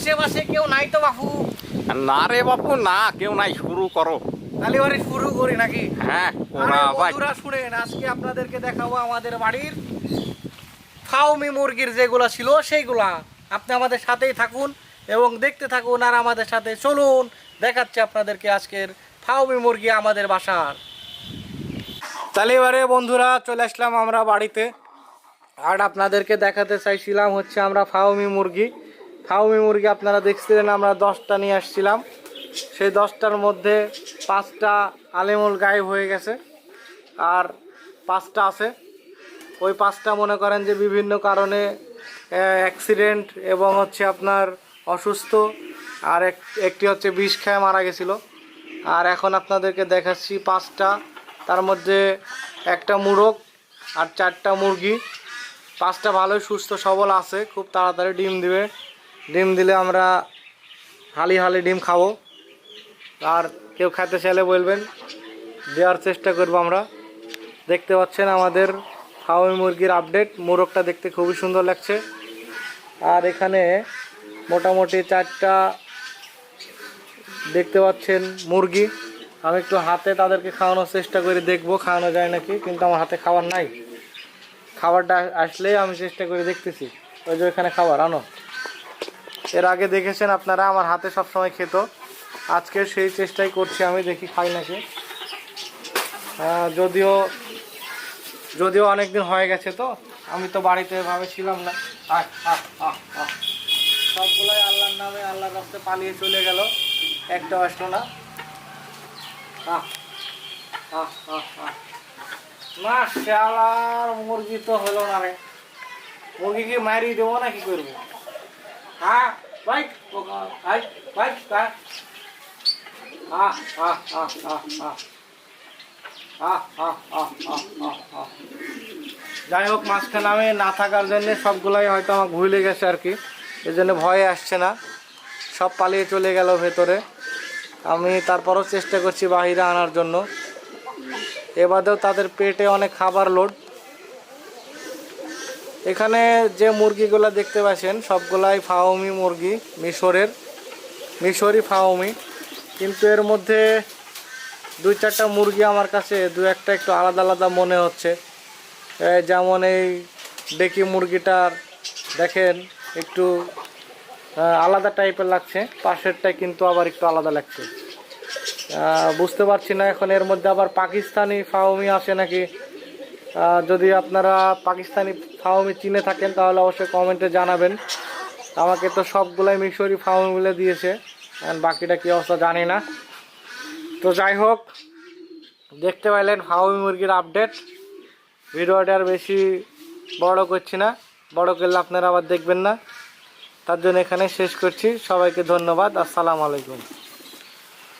আশেপাশে কেউ নাই তো বাপু? না রে বাপু না কেউ নাই শুরু করো। তাহলে এবারে শুরু করি নাকি? হ্যাঁ ওরা ভাই। বন্ধুরা শুনেন আজকে আপনাদেরকে দেখাবো আমাদের বাড়ির ফাউমি মুরগির যেগুলো ছিল সেইগুলা। আপনি আমাদের সাথেই থাকুন এবং দেখতে থাকুন আর আমাদের সাথে চলুন। দেখাচ্ছে আপনাদেরকে আজকের ফাউমি মুরগি আমাদের বাসার। তাহলে এবারে বন্ধুরা চলে আসলাম আমরা বাড়িতে। আর আপনাদেরকে দেখাতে চাইছিলাম হচ্ছে আমরা ফাউমি মুরগি। ফাউমি মুরগি আপনারা দেখছিলেন, আমরা দশটা নিয়ে আসছিলাম। সেই দশটার মধ্যে পাঁচটা আলেমুল গায়েব হয়ে গেছে, আর পাঁচটা আছে। ওই পাঁচটা মনে করেন যে বিভিন্ন কারণে অ্যাক্সিডেন্ট এবং হচ্ছে আপনার অসুস্থ, আর এক, একটি হচ্ছে বিষ খেয়ে মারা গেছিল। আর এখন আপনাদেরকে দেখাচ্ছি পাঁচটা, তার মধ্যে একটা মুরগ আর চারটা মুরগি। পাঁচটা ভালোই সুস্থ সবল আছে, খুব তাড়াতাড়ি ডিম দিবে। ডিম দিলে আমরা হালি হালি ডিম খাব। আর কেউ খেতে চাইলে বলবেন, দেওয়ার চেষ্টা করব আমরা। দেখতে পাচ্ছেন আমাদের হাওয়াই মুরগির আপডেট মোরগটা দেখতে খুবই সুন্দর লাগছে। আর এখানে মোটামুটি চারটা দেখতে পাচ্ছেন মুরগি। আমি একটু হাতে তাদেরকে খাওয়ানোর চেষ্টা করে দেখব, খাওয়ানো যায় নাকি, কিন্তু আমার হাতে খাবার নাই। খাবারটা আসলেই আমি চেষ্টা করে দেখতেছি। ওই যে ওখানে খাবার, আনো। এর আগে দেখেছেন আপনারা, আমার হাতে সবসময় খেত। আজকে সেই চেষ্টাই করছি আমি, দেখি খাই নাকি। যদিও যদিও অনেক দিন হয়ে গেছে তো, আমি তো বাড়িতে এভাবে ছিলাম না। সবগুলাই আল্লাহর নামে আল্লাহর রাস্তে পালিয়ে চলে গেল। একটা আসলো না। না শালার মুরগি তো হলো না রে। মুরগি কি মারি দেবো না কি করব? હા વાઈટ વાઈટ વાઈટ કા যাই হোক, মাঝখানে আমি না থাকার জন্যে সবগুলাই হয়তো আমার ভুলে গেছে আর কি। এই জন্য ভয়ে আসছে না। সব পালিয়ে চলে গেল ভেতরে। আমি তারপরও চেষ্টা করছি বাহিরে আনার জন্য। এবারেও তাদের পেটে অনেক খাবার লোড এখানে যে মুরগিগুলো দেখতে পাচ্ছেন, সবগুলাই ফাওমি মুরগি, মিশরের, মিশরি ফাওমি। কিন্তু এর মধ্যে দুই চারটা মুরগি আমার কাছে, দু একটা একটু আলাদা আলাদা মনে হচ্ছে। যেমন এই ডেকি মুরগিটার, দেখেন, একটু আলাদা টাইপের লাগছে, পাশেরটা কিন্তু আবার একটু আলাদা লাগছে। বুঝতে পারছি না এখন এর মধ্যে আবার পাকিস্তানি ফাওমি আছে নাকি? যদি আপনারা পাকিস্তানি ফাউমি চিনে থাকেন, তাহলে অবশ্যই কমেন্টে জানাবেন। আমাকে তো সবগুলাই মিশরি ফাউমি মিলে দিয়েছে বাকিটা কী অবস্থা জানি না। তো যাই হোক, দেখতে পাইলেন ফাউমি মুরগির আপডেট ভিডিওটা আর বেশি বড় করছি না, বড় করলে আপনারা আবার দেখবেন না। তার জন্য এখানে শেষ করছি। সবাইকে ধন্যবাদ, আসসালামু আলাইকুম।